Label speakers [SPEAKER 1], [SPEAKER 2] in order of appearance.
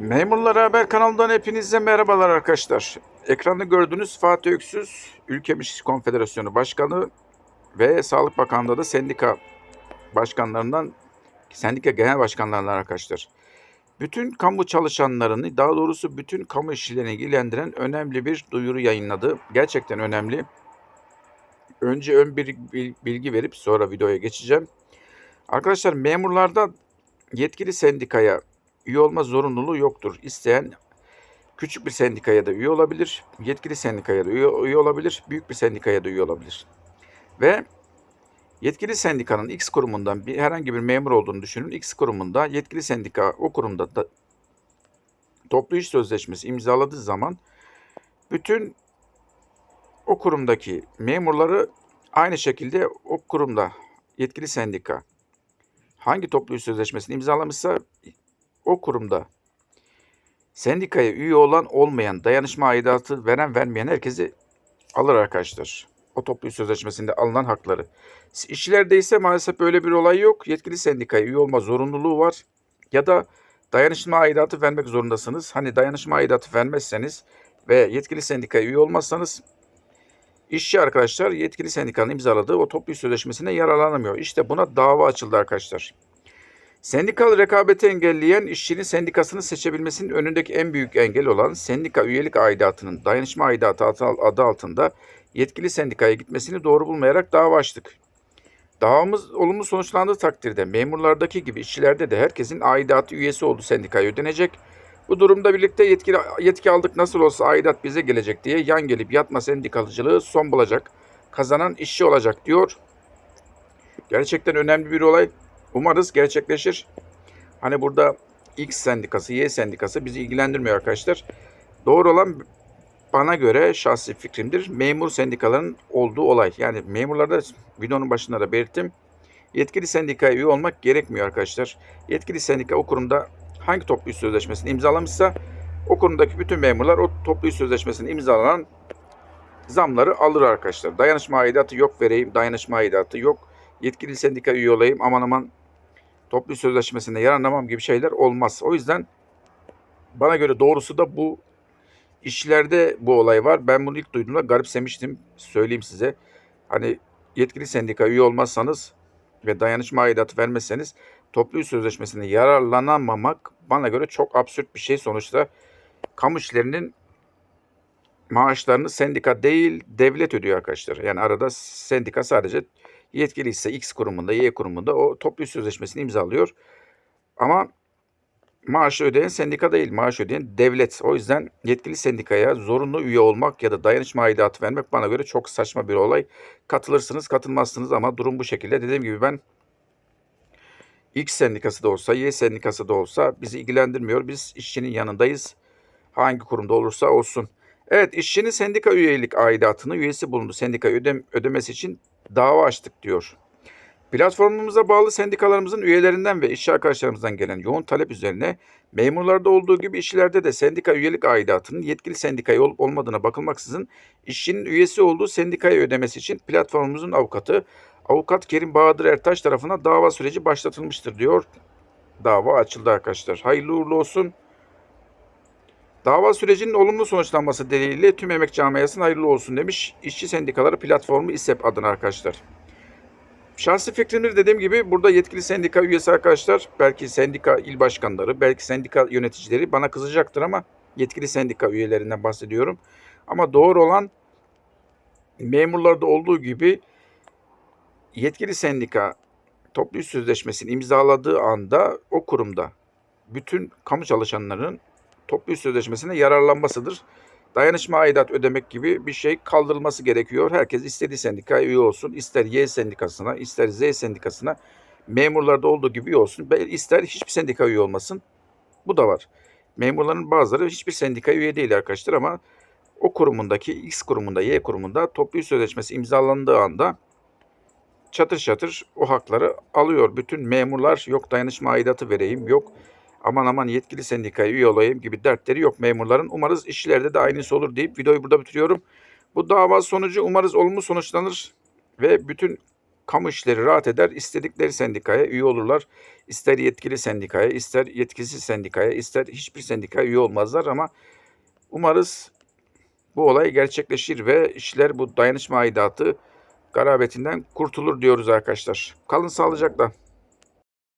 [SPEAKER 1] Memurlar Haber kanalından hepinize merhabalar arkadaşlar. Ekranda gördüğünüz Fatih Öksüz, Ülkem İşçi Konfederasyonu Başkanı ve Sağlık Bakanlığı da sendika başkanlarından, sendika genel başkanlarından arkadaşlar. Bütün kamu çalışanlarını, daha doğrusu bütün kamu işçilerini ilgilendiren önemli bir duyuru yayınladı. Gerçekten önemli. Önce ön bir bil- bilgi verip sonra videoya geçeceğim. Arkadaşlar memurlarda yetkili sendikaya üye olma zorunluluğu yoktur. İsteyen küçük bir sendikaya da üye olabilir, yetkili sendikaya da üye, üye olabilir, büyük bir sendikaya da üye olabilir. Ve yetkili sendikanın X kurumundan bir herhangi bir memur olduğunu düşünün. X kurumunda yetkili sendika o kurumda da toplu iş sözleşmesi imzaladığı zaman bütün o kurumdaki memurları aynı şekilde o kurumda yetkili sendika hangi toplu iş sözleşmesini imzalamışsa o kurumda sendikaya üye olan olmayan, dayanışma aidatı veren vermeyen herkesi alır arkadaşlar. O toplu sözleşmesinde alınan hakları. İşçilerde ise maalesef böyle bir olay yok. Yetkili sendikaya üye olma zorunluluğu var. Ya da dayanışma aidatı vermek zorundasınız. Hani dayanışma aidatı vermezseniz ve yetkili sendikaya üye olmazsanız işçi arkadaşlar yetkili sendikanın imzaladığı o toplu sözleşmesine yararlanamıyor. İşte buna dava açıldı arkadaşlar. Sendikal rekabeti engelleyen işçinin sendikasını seçebilmesinin önündeki en büyük engel olan sendika üyelik aidatının dayanışma aidatı adı altında yetkili sendikaya gitmesini doğru bulmayarak dava açtık. Davamız olumlu sonuçlandığı takdirde memurlardaki gibi işçilerde de herkesin aidatı üyesi olduğu sendikaya ödenecek. Bu durumda birlikte yetkili, yetki aldık nasıl olsa aidat bize gelecek diye yan gelip yatma sendikalıcılığı son bulacak. Kazanan işçi olacak diyor. Gerçekten önemli bir olay. Umarız gerçekleşir. Hani burada X sendikası, Y sendikası bizi ilgilendirmiyor arkadaşlar. Doğru olan bana göre şahsi fikrimdir. Memur sendikaların olduğu olay. Yani memurlarda videonun başında da belirttim. Yetkili sendikaya üye olmak gerekmiyor arkadaşlar. Yetkili sendika o kurumda hangi toplu iş sözleşmesini imzalamışsa o kurumdaki bütün memurlar o toplu iş sözleşmesini imzalanan zamları alır arkadaşlar. Dayanışma aidatı yok vereyim, dayanışma aidatı yok. Yetkili sendika üye olayım aman aman toplu sözleşmesinde yararlanamam gibi şeyler olmaz. O yüzden bana göre doğrusu da bu işçilerde bu olay var. Ben bunu ilk duyduğumda garipsemiştim. Söyleyeyim size. Hani yetkili sendika üye olmazsanız ve dayanışma aidatı vermezseniz toplu sözleşmesinde yararlanamamak bana göre çok absürt bir şey. Sonuçta kamu işlerinin maaşlarını sendika değil devlet ödüyor arkadaşlar. Yani arada sendika sadece yetkili ise X kurumunda, Y kurumunda o toplu sözleşmesini imzalıyor. Ama maaşı ödeyen sendika değil, maaş ödeyen devlet. O yüzden yetkili sendikaya zorunlu üye olmak ya da dayanışma aidatı vermek bana göre çok saçma bir olay. Katılırsınız, katılmazsınız ama durum bu şekilde. Dediğim gibi ben X sendikası da olsa, Y sendikası da olsa bizi ilgilendirmiyor. Biz işçinin yanındayız. Hangi kurumda olursa olsun. Evet, işçinin sendika üyelik aidatını üyesi bulundu. Sendika ödem ödemesi için dava açtık diyor. Platformumuza bağlı sendikalarımızın üyelerinden ve işçi arkadaşlarımızdan gelen yoğun talep üzerine memurlarda olduğu gibi işçilerde de sendika üyelik aidatının yetkili sendikaya olup olmadığına bakılmaksızın işçinin üyesi olduğu sendikaya ödemesi için platformumuzun avukatı avukat Kerim Bahadır Ertaş tarafından dava süreci başlatılmıştır diyor. Dava açıldı arkadaşlar. Hayırlı uğurlu olsun. Dava sürecinin olumlu sonuçlanması dileğiyle tüm emek camiasına hayırlı olsun demiş İşçi Sendikaları Platformu İSEP adına arkadaşlar. Şahsi fikrimdir dediğim gibi burada yetkili sendika üyesi arkadaşlar, belki sendika il başkanları, belki sendika yöneticileri bana kızacaktır ama yetkili sendika üyelerinden bahsediyorum. Ama doğru olan memurlarda olduğu gibi yetkili sendika toplu iş sözleşmesini imzaladığı anda o kurumda bütün kamu çalışanlarının toplu iş sözleşmesine yararlanmasıdır. Dayanışma aidat ödemek gibi bir şey kaldırılması gerekiyor. Herkes istediği sendikaya üye olsun. İster Y sendikasına, ister Z sendikasına memurlarda olduğu gibi üye olsun. İster hiçbir sendika üye olmasın. Bu da var. Memurların bazıları hiçbir sendika üye değil arkadaşlar ama o kurumundaki X kurumunda, Y kurumunda toplu iş sözleşmesi imzalandığı anda çatır çatır o hakları alıyor. Bütün memurlar yok dayanışma aidatı vereyim, yok aman aman yetkili sendikaya üye olayım gibi dertleri yok memurların. Umarız işçilerde de aynısı olur deyip videoyu burada bitiriyorum. Bu dava sonucu umarız olumlu sonuçlanır ve bütün kamu işleri rahat eder. İstedikleri sendikaya üye olurlar. İster yetkili sendikaya, ister yetkisiz sendikaya, ister hiçbir sendikaya üye olmazlar ama umarız bu olay gerçekleşir ve işler bu dayanışma aidatı garabetinden kurtulur diyoruz arkadaşlar. Kalın sağlıcakla.